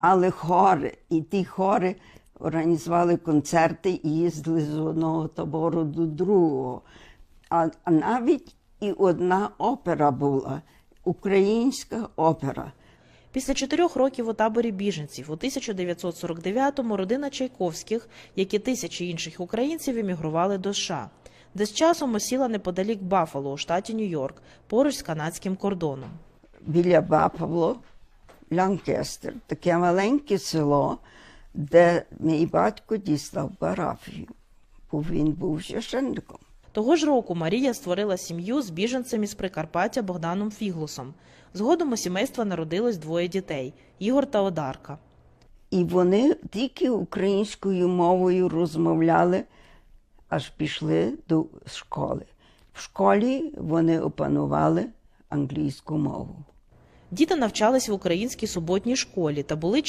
Але хори, і ті хори організували концерти і їздили з одного табору до другого. А, навіть і одна опера була українська опера. Після чотирьох років у таборі біженців у 1949-му родина Чайковських, як і тисячі інших українців, емігрували до США, де з часом осіла неподалік Баффало у штаті Нью-Йорк, поруч з канадським кордоном. біля Бафало, Ланкестер, таке маленьке село, де мій батько дістав парафію, бо він був священником. Того ж року Марія створила сім'ю з біженцем із Прикарпаття Богданом Фіглусом. Згодом у сімейства народилось двоє дітей Ігор та Одарка. І вони тільки українською мовою розмовляли, аж пішли до школи. В школі вони опанували англійську мову. Діти навчались в українській суботній школі та були